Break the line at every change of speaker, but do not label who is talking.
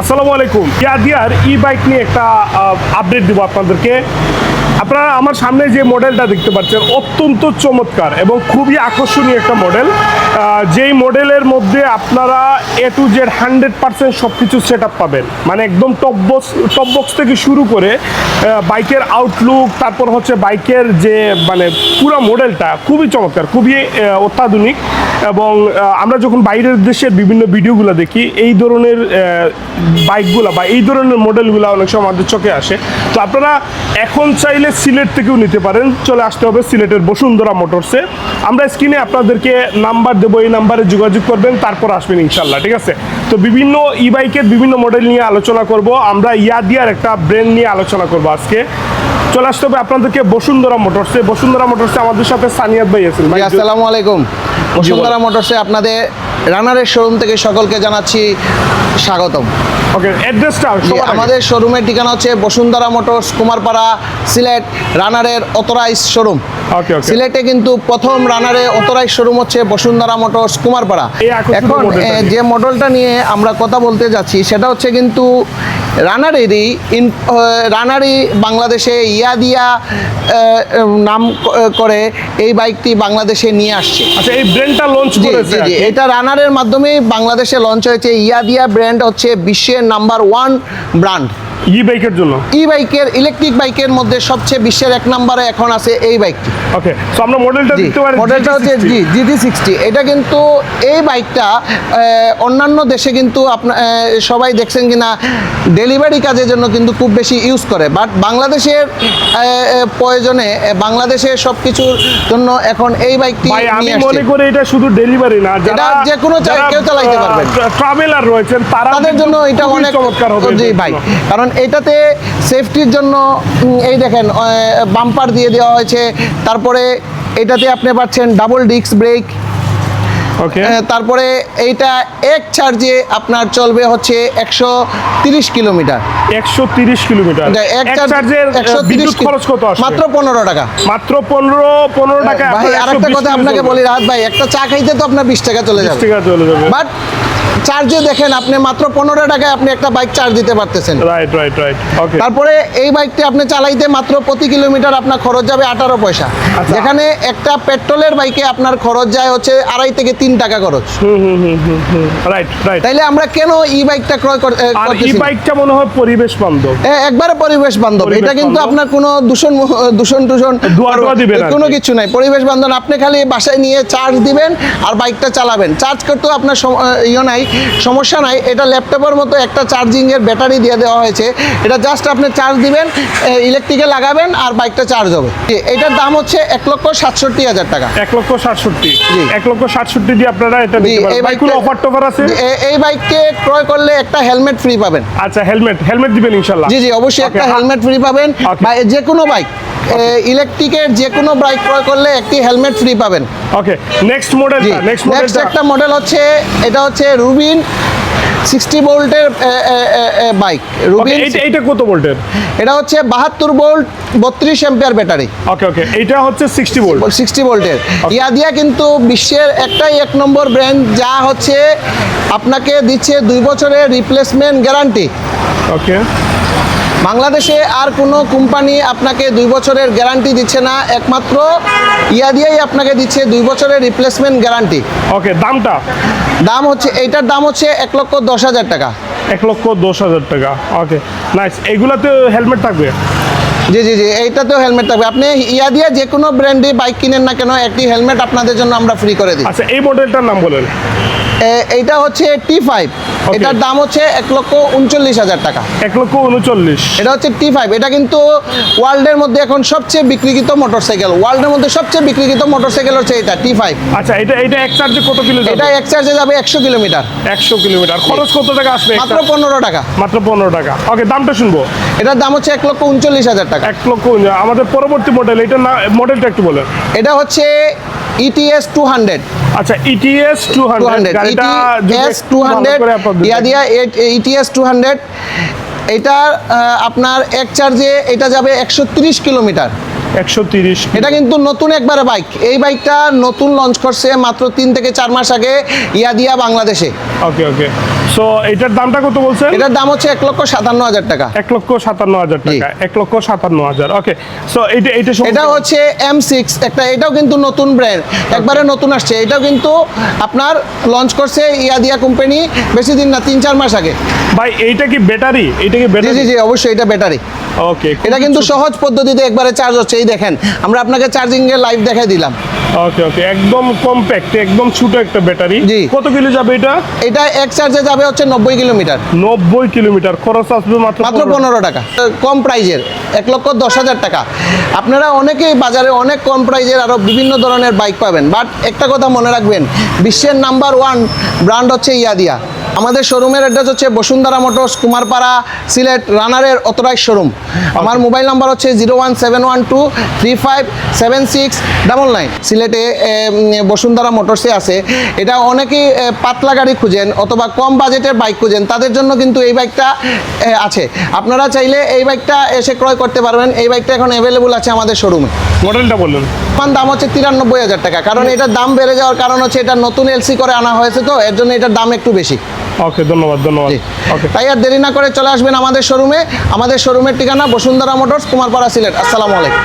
আসসালামু আলাইকুম। ইয়াদিয়ার ই বাইক নিয়ে একটা আপডেট দিব আপনাদেরকে। আপনারা আমার সামনে যে মডেলটা দেখতে পাচ্ছেন, অত্যন্ত চমৎকার এবং খুবই আকর্ষণীয় একটা মডেল যেই মডেলের মধ্যে আপনারা A to Z hundred percent সব কিছু সেট পাবেন। মানে একদম টপ বক্স টপ বক্স থেকে শুরু করে বাইকের আউটলুক তারপর হচ্ছে বাইকের যে মানে পুরো মডেলটা খুবই চমৎকার, খুবই অত্যাধুনিক এবং আমরা যখন বাইরের দেশের বিভিন্ন ভিডিওগুলো দেখি, এই ধরনের বাইকগুলো বা এই ধরনের মডেলগুলো অনেক সময় আমাদের চোখে আসে। তো আপনারা এখন চাইলে সিলেট থেকেও নিতে পারেন। চলে আসতে হবে সিলেটের বসুন্ধরা মোটরসে। আমরা স্ক্রিনে আপনাদেরকে নাম্বার দেবো এই নাম্বারে যোগাযোগ করবেন তারপর আসবেন ইনশাল্লাহ ঠিক আছে? তো বিভিন্ন ই বাইকের বিভিন্ন মডেল নিয়ে আলোচনা করব আমরা ইয়াদিয়ার একটা ব্র্যান্ড নিয়ে আলোচনা করব আজকে। চলে আসতে হবে আপনাদেরকে বসুন্ধরা মোটরসে। বসুন্ধরা মোটরসে আমাদের সাথে সানিয়াদ ভাই আছেন। ভাই
আসসালামু আলাইকুম। বসুন্ধরা। মোটরসে আপনাদের রানারের শোরুম থেকে সকলকে জানাচ্ছি স্বাগতম।
ওকে অ্যাড্রেসটা
আমাদের শোরুমের ঠিকানা হচ্ছে বসুন্ধরা মোটরস কুমারপাড়া সিলেট রানারের অথরাইজ শোরুম সিলেটে কিন্তু প্রথম রানারে অতরাই শোরুম হচ্ছে বসুন্ধরা মোটরস কুমারপাড়া। এখন। যে মডেলটা নিয়ে আমরা কথা বলতে যাচ্ছি সেটা হচ্ছে কিন্তু রানারেরই ইন রানারই বাংলাদেশে ইয়াদিয়া আহ, নাম করে এই বাইকটি বাংলাদেশে নিয়ে আসছে।
আচ্ছা এই ব্র্যান্ডটা লঞ্চ করেছে।
এটা রানারের মাধ্যমে বাংলাদেশে লঞ্চ হয়েছে। ইয়াদিয়া ব্র্যান্ড হচ্ছে বিশ্বের নাম্বার ওয়ান ব্র্যান্ড
ই বাইকের জন্য?
ই বাইকের ইলেকট্রিক বাইকের মধ্যে সবচেয়ে বিশ্বের এক নম্বরে এখন আছে এই বাইকটি
ওকে সো আমরা মডেলটা দেখতে পারি
মডেলটা হচ্ছে জি জিটি সিক্সটি এটা কিন্তু এই বাইকটা অন্যান্য দেশে কিন্তু আপনা আহ, সবাই দেখছেন কিনা ডেলিভারি কাজের জন্য কিন্তু খুব বেশি ইউজ করে। বাট বাংলাদেশের প্রয়োজনে বাংলাদেশের সব কিছুর জন্য এখন এই বাইকটি
আমি মনে করি এটা শুধু ডেলিভারি না যারা
যে কোনো কেউ চালাইতে পারবেন।
ট্রাভেলার রয়েছেন
তাদের জন্য এটা অনেক
চমৎকার হবে
জি ভাই কারণ এটাতে সেফটির জন্য এই দেখেন বাম্পার দিয়ে দেওয়া হয়েছে। তারপরে এটাতে আপনি পাচ্ছেন ডাবল ডিস্ক ব্রেক
ওকে
তারপরে এইটা এক চার্জে আপনার চলবে হচ্ছে একশো তিরিশ কিলোমিটার।
130 কিলোমিটার।
এক
এক
একশো
বিদ্যুৎ খরচ কত
মাত্র পনেরো টাকা।
মাত্র 15 15 টাকা
ভাই আরেকটা কথা আপনাকে বলি রাহাত ভাই একটা চা খাইতে তো আপনার বিশ টাকা চলে যাবে।
টাকা চলে যাবে।
বাট চার্জে দেখেন আপনি মাত্র পনেরো টাকায় আপনি একটা বাইক চার্জ দিতে পারতেছেন।
রাইট রাইট রাইট ওকে
তারপরে এই বাইকটি আপনি চালাইতে মাত্র প্রতি কিলোমিটার আপনার খরচ যাবে আঠারো পয়সা।
আচ্ছা।
যেখানে একটা পেট্রোলের বাইকে আপনার খরচ যায় হচ্ছে আড়াই থেকে তিন টাকা খরচ।
রাইট রাইট
তাইলে আমরা কেন ই বাইকটা ক্রয় কর- এ,
আর এই
করতেছি না?
বাইকটা মনে হয় পরিবেশ বান্ধব।
একবারে পরিবেশ বান্ধব। এটা কিন্তু আপনার কোনো দূষণ দূষণ টুষণ কোনো কিছু নাই। পরিবেশ বান্ধব আপনি খালি বাসায় নিয়ে চার্জ দিবেন আর বাইকটা চালাবেন। চার্জ করতেও আপনার ইয়ে নাই। সমস্যা নাই। এটা ল্যাপটপের মতো একটা চার্জিং এর ব্যাটারি দিয়ে দেওয়া হয়েছে। এটা জাস্ট আপনি চার্জ দিবেন ইলেকট্রিকে লাগাবেন আর বাইকটা চার্জ হবে। এটার দাম হচ্ছে এক লক্ষ সাতষট্টি হাজার টাকা।
এক লক্ষ সাতষট্টি।
জি।
এক লক্ষ সাতষট্টি দিয়ে আপনারা এটা
এই
বাইকগুলো অফার টফার আছে?
এই বাইককে ক্রয় করলে একটা হেলমেট ফ্রি পাবেন।
আচ্ছা হেলমেট হেলমেট দিবেন ইনশাল্লাহ।
জি জি অবশ্যই একটা হেলমেট ফ্রি পাবেন. বা যে কোনো বাইক ইলেকট্রিকের যে কোনো বাইক ক্রয় করলে একটি হেলমেট ফ্রি পাবেন।
ওকে নেক্সট মডেল নেক্সট
একটা মডেল হচ্ছে এটা হচ্ছে রুবিন সিক্সটি ভোল্টের বাইক রুবিন
এইটা কত ভোল্টের?
এটা হচ্ছে বাহাত্তর ভোল্ট বত্রিশ এম্পিয়ার ব্যাটারি
ওকে ওকে এইটা হচ্ছে সিক্সটি ভোল্ট।
সিক্সটি ভোল্টের। ইয়াদিয়া কিন্তু বিশ্বের একটাই এক নম্বর ব্র্যান্ড যা হচ্ছে আপনাকে দিচ্ছে দুই বছরের রিপ্লেসমেন্ট গ্যারান্টি
ওকে
বাংলাদেশে আর কোনো কোম্পানি আপনাকে দুই বছরের গ্যারান্টি দিচ্ছে না একমাত্র ইয়া দিয়েই আপনাকে দিচ্ছে দুই বছরের রিপ্লেসমেন্ট গ্যারান্টি
ওকে দামটা?
দাম হচ্ছে এইটার দাম হচ্ছে এক লক্ষ দশ হাজার টাকা।
এক লক্ষ দশ হাজার টাকা ওকে নাইস এগুলাতে হেলমেট থাকবে?
জি জি জি এইটাতেও হেলমেট থাকবে। আপনি ইয়া দিয়ে যে কোনো ব্র্যান্ডে বাইক কিনেন না কেন একটি হেলমেট আপনাদের জন্য আমরা ফ্রি করে দিই।
আচ্ছা এই মডেলটার নাম বলেন।
এইটা হচ্ছে টি ফাইভ এটার দাম হচ্ছে এক লক্ষ উনচল্লিশ হাজার টাকা।
এক লক্ষ উনচল্লিশ।
এটা হচ্ছে টি ফাইভ এটা কিন্তু ওয়ার্ল্ডের মধ্যে এখন সবচেয়ে বিক্রিকৃত মোটরসাইকেল। ওয়ার্ল্ডের মধ্যে সবচেয়ে বিক্রিকৃত মোটরসাইকেল হচ্ছে এটা টি ফাইভ
আচ্ছা এটা এটা এক চার্জে কত কিলো
এটা এক চার্জে যাবে একশো কিলোমিটার।
একশো কিলোমিটার। খরচ কত টাকা আসবে
মাত্র পনেরো টাকা।
মাত্র পনেরো টাকা। ওকে দামটা শুনব।
এটার দাম হচ্ছে এক লক্ষ উনচল্লিশ হাজার টাকা।
এক লক্ষ আমাদের পরবর্তী মডেল এটা না মডেলটা একটু বলেন।
এটা হচ্ছে ইটিএস টু হান্ড্রেড
আচ্ছা ইটিএস হান্ড্রেড
হান্ড্রেড
গাড়িটা
হান্ড্রেড
করে
ইটিএস টু হান্ড্রেড এটার আপনার এক চার্জে এটা যাবে একশো তিরিশ কিলোমিটার।
একশো তিরিশ
এটা কিন্তু নতুন একবারে বাইক। এই বাইকটা নতুন লঞ্চ করছে মাত্র তিন থেকে চার মাস আগে ইয়াদিয়া বাংলাদেশে।
ওকে ওকে সো এটার দামটা কত বলছেন?
এটার দাম হচ্ছে এক লক্ষ সাতান্ন হাজার টাকা।
এক লক্ষ সাতান্ন হাজার টাকা এক লক্ষ সাতান্ন হাজার। ওকে সো এটা এটা
এটা হচ্ছে এম সিক্স একটা এটাও কিন্তু নতুন ব্র্যান্ড একবারে নতুন আসছে। এটাও কিন্তু আপনার লঞ্চ করছে ইয়াদিয়া কোম্পানি বেশি দিন না তিন চার মাস আগে।
ভাই এইটা কি ব্যাটারি এটা কি ব্যাটারি
জি জি অবশ্যই এটা ব্যাটারি
ওকে
এটা কিন্তু সহজ পদ্ধতিতে একবারে চার্জ হচ্ছে। এই দেখেন আমরা আপনাকে চার্জিং এর লাইভ দেখাই দিলাম।
ওকে ওকে একদম কম্প্যাক্ট একদম ছোট একটা ব্যাটারি। কত কিলো যাবে এটা?
এটা এক চার্জে যাবে হচ্ছে নব্বই কিলোমিটার।
নব্বই কিলোমিটার খরচ আসবে মাত্র
মাত্র পনেরো। টাকা। কম প্রাইজের এক লক্ষ দশ হাজার টাকা। আপনারা অনেকেই বাজারে অনেক কম প্রাইজের আরও বিভিন্ন ধরনের বাইক পাবেন। বাট একটা কথা মনে রাখবেন বিশ্বের নাম্বার ওয়ান ব্র্যান্ড হচ্ছে ইয়াদিয়া। আমাদের শোরুমের অ্যাড্রেস হচ্ছে বসুন্ধরা মোটরস কুমারপাড়া, সিলেট, রানারের অতরাই শোরুম আমার মোবাইল নাম্বার হচ্ছে zero one seven one two three five seven six double nine সিলেটে বসুন্ধরা মোটরসে আছে। এটা অনেকেই পাতলা গাড়ি খুঁজেন অথবা কম বাজেটের বাইক খুঁজেন, তাদের জন্য কিন্তু এই বাইকটা আছে। আপনারা চাইলে এই বাইকটা এসে ক্রয় করতে পারবেন। এই বাইকটা এখন অ্যাভেলেবল আছে আমাদের শোরুমে
মডেলটা বলুন।
আমার দাম হচ্ছে তিরানব্বই হাজার টাকা। কারণ এটার দাম বেড়ে যাওয়ার কারণ হচ্ছে এটা নতুন এলসি করে আনা হয়েছে তো এর জন্য এটার দাম একটু বেশি।
ওকে ধন্যবাদ ধন্যবাদ। ওকে
তাই আর দেরি না করে চলে আসবেন আমাদের শোরুমে। আমাদের শোরুমের ঠিকানা বসুন্ধরা মোটরস কুমারপাড়া সিলেট। আসসালামু আলাইকুম।